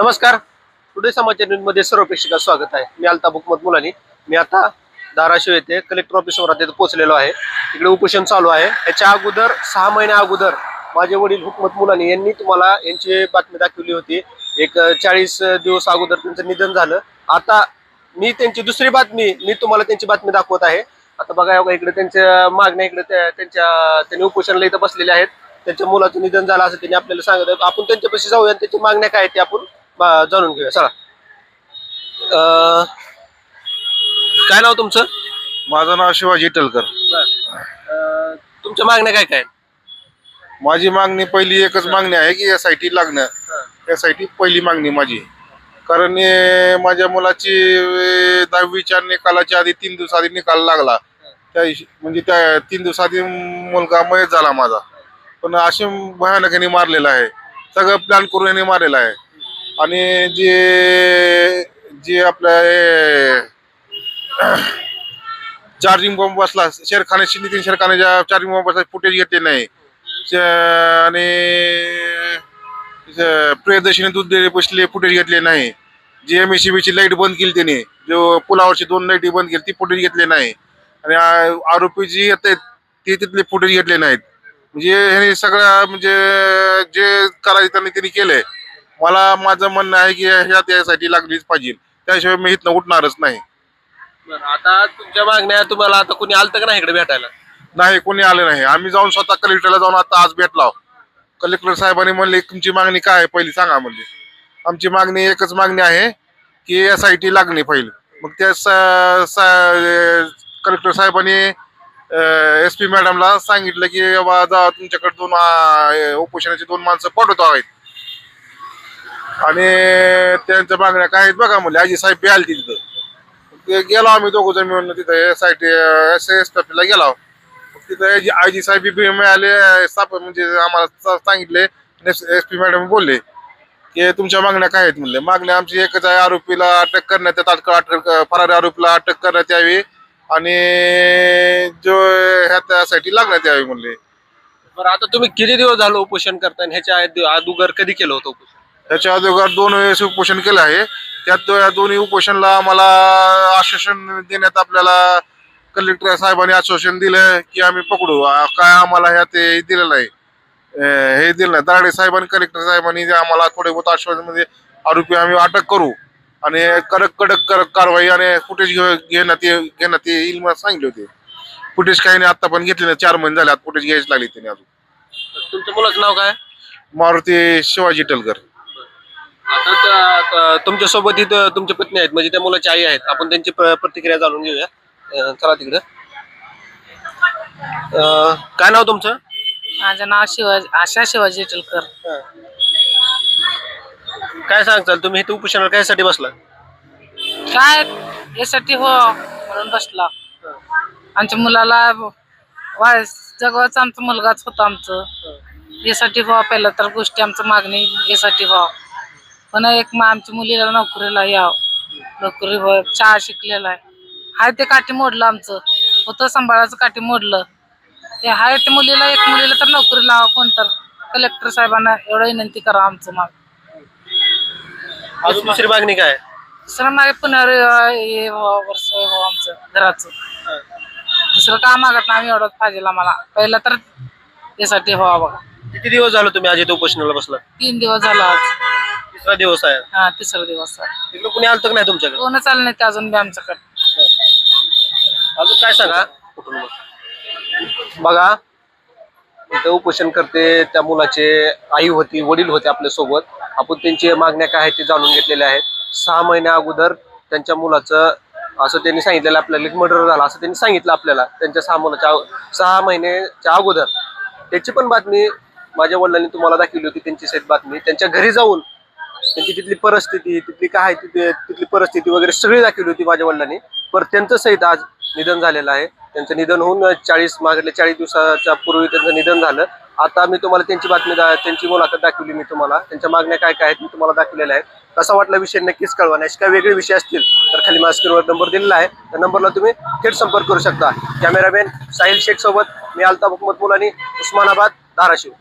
नमस्कार. टुडे समाचार न्यूजमध्ये सर्व प्रेक्षकांचं स्वागत आहे. मी अल्ता हुकमत मुलानी. मी आता धाराशिव येथे कलेक्टर ऑफिसवर आता पोहोचलेलो आहे. तिकडे उपोषण चालू आहे. याच्या अगोदर सहा महिन्या अगोदर माझे वडील हुकमत मुलानी यांनी तुम्हाला यांची बातमी दाखवली होती. एक चाळीस दिवस अगोदर त्यांचं निधन झालं. आता मी त्यांची दुसरी बातमी मी तुम्हाला त्यांची बातमी दाखवत आहे. आता बघा इकडे त्यांच्या मागण्या इकडे त्या- त्यांच्या त्यांनी उपोषणाला इथं बसलेले आहेत. त्यांच्या मुलाचं निधन झालं असं त्यांनी आपल्याला सांगत आपण त्यांच्यापाशी जाऊया आणि मागण्या काय आहेत ते आपण जाणून घेऊया. चला. अं, काय नाव तुमचं? माझं नाव शिवाजी टलकर अं, तुमच्या मागण्या काय काय? आहेत? माझी मागणी पहिली एकच मागणी आहे की एस आय टी लागणं. एस आय टी पहिली मागणी माझी. कारण माझ्या मुलाची अं, दहावीच्या निकालाच्या आधी तीन दिवस आधी निकाल लागला. त्या हिश- म्हणजे त्या तीन दिवस आधी मुलगा मयत झाला माझा. पण असे भयानक यांनी मारलेला आहे. सगळं प्लॅन करून यांनी मारलेला आहे. आणि जे जे आपलं चार्जिंग बॉम्ब बसला शेरखाने नितीन शेरखान्याच्या चार्जिंग बॉम्ब बसला फुटेज घेतले नाही. आणि प्रियदर्शीने दूध दिले बसले फुटेज घेतले नाही. जी एम एस ची लाइट बंद केली त्याने जो पुलावरची दोन लाईटी बंद केली ती फुटेज घेतले नाही. आणि आरोपी जी येते ते तिथले फुटेज घेतले नाहीत. म्हणजे हे सगळं म्हणजे जे करायचं त्यांनी त्यांनी केलंय. मला माझं म्हणणं आहे की ह्यात यासाठी लागलीच पाहिजे. त्याशिवाय मी इथनं उठणारच नाही. बरं, आता तुमच्या मागण्या तुम्हाला आता कोणी आलं का नाही इकडे भेटायला? नाही कोणी आले नाही. आम्ही जाऊन स्वतः कलेक्टरला जाऊन आता आज भेटलो कलेक्टर साहेबांनी म्हणले तुमची मागणी काय आहे? पहिली सांगा म्हणजे आमची मागणी एकच मागणी आहे की एस आय टी लागणे पहिली. मग त्या कलेक्टर साहेबांनी एस पी मॅडमला सांगितलं की बाबा जा तुमच्याकडे दोन उपोषणाचे दोन माणसं पाठवतो आहेत. आणि त्यांच्या मागण्या काय आहेत बघा म्हणजे आजी साहेब बी आली तिथं. ते गेलो आम्ही दोघं जण मिळून तिथं S I T S S ला गेलो. तिथं आय जी साहेब बी मिळाले स्थाप म्हणजे आम्हाला सांगितले एस पी मॅडम बोलले की तुमच्या मागण्या काय आहेत म्हणले. मागण्या आमची एकच आहे आरोपीला अटक करण्यात तात्काळ अटक फरारी आरोपीला अटक करण्यात यावी आणि जो ह्या त्यासाठी लागण्यात यावी म्हणले. बरं आता तुम्ही किती दिवस झालो उपोषण करताय? ह्याच्या आधी- अगोदर कधी केलं होतं उपोषण? त्याच्या अगोदर दोन वेळेस उपोषण केलं आहे. त्यात या दोन्ही उपोषणला आम्हाला आश्वासन देण्यात आपल्याला कलेक्टर साहेबांनी आश्वासन दिलं की आम्ही पकडू. काय आम्हाला ह्यात हे दिलेलं आहे. हे दिलं नाही. दराडे साहेबांनी कलेक्टर साहेबांनी आम्हाला थोडे बहुत आश्वासन म्हणजे आरोपी आम्ही अटक करू आणि कडक कडक कडक कारवाई आणि फुटेज घेण्यात घेण्यात येईल मला सांगितले होते. फुटेज काही नाही आता पण घेतले नाही. चार महिने झाले फुटेज घ्यायची लागली त्यांनी अजून. तुमच्या मुलाचं नाव काय? मारुती शिवाजी टलकर. आता त्या- त- तुमच्यासोबत इथं तुमच्या पत्नी आहेत म्हणजे त्या मुलाची आई आहेत. आपण त्यांची प्र- प्रतिक्रिया जाणून घेऊया. अं, चला तिकडं. अं, काय नाव तुमचं? माझं नाव शिवाजी आशा शिवाजी टिलकर. काय सांगचाल तुम्ही इथं उपोषणाला कायसाठी बसला? काय यासाठी हो म्हणून बसला. आमच्या मुलाला वाय जगावाच आमचा मुलगाच होता आमचं. यासाठी व्हा पहिलं तर गोष्टी आमचं मागणी यासाठी व्हा पण एक मग आमच्या मुलीला नोकरीला याव. नोकरी शाळा शिकलेला आहे. हाय ते काठी मोडलं आमचं. होतं सांभाळाचं काठी मोडलं. ते हाय ते मुलीला एक मुलीला तर नोकरी लावा कोण तर कलेक्टर साहेबांना एवढं विनंती करा आमचं माग. अजून दुसरी मागणी काय? दुसरं मागे पुन्हा हे व्हावं, वर्ष व्हावं आमचं घराचं. दुसरं का मागत नाही आम्ही एवढंच पाहिजे आम्हाला. पहिलं तर यासाठी व्हावा बघा. किती दिवस झालं तुम्ही आज इथं उपोषणाला बसला तीन दिवस झाला आज. तिसरा दिवस आहे. हा तिसरा दिवस आहे. तिकडं कोणी आलं का नाही तुमच्याकडे? कोणच आलं नाही ते अजून बी आमच्याकडे. अजून काय सांगा? कुठून. बघा इथं उपोषण करते त्या मुलाचे आई होती वडील होते आपल्यासोबत आपण त्यांची मागण्या काय आहेत ते जाणून घेतलेल्या आहेत. सहा महिन्या अगोदर त्यांच्या मुलाचं असं त्यांनी सांगितलेलं आपल्याला मर्डर झाला असं त्यांनी सांगितलं आपल्याला त्यांच्या सहा मुलाच्या अग- सहा महिन्याच्या अगोदर. त्याची पण बातमी माझ्या वडिलांनी तुम्हाला दाखवली होती त्यांची सहित बातमी. त्यांच्या घरी जाऊन त्यांची तिथली परिस्थिती तिथली काय तिथली तिथली परिस्थिती वगैरे सगळी दाखवली होती माझ्या वडिलांनी. पर त्यांचं सहित आज निधन झालेलं आहे. त्यांचं निधन होऊन चाळीस मागले चाळीस दिवसाच्या पूर्वी त्यांचं निधन झालं. आता मी तुम्हाला त्यांची बातमी त्यांची मुलाखत दाखवली मी तुम्हाला. त्यांच्या मागण्या काय काय आहेत मी तुम्हाला दाखवलेल्या आहेत. कसा वाटला विषय नक्कीच कळवा. नाही काही वेगळे विषय असतील तर खाली माझ्या स्क्रीनवर नंबर दिलेला आहे. त्या नंबरला तुम्ही थेट संपर्क करू शकता. कॅमेरामॅन साहिल शेख सोबत मी अल्ताफ हुकमत मुलानी उस्मानाबाद धाराशिव.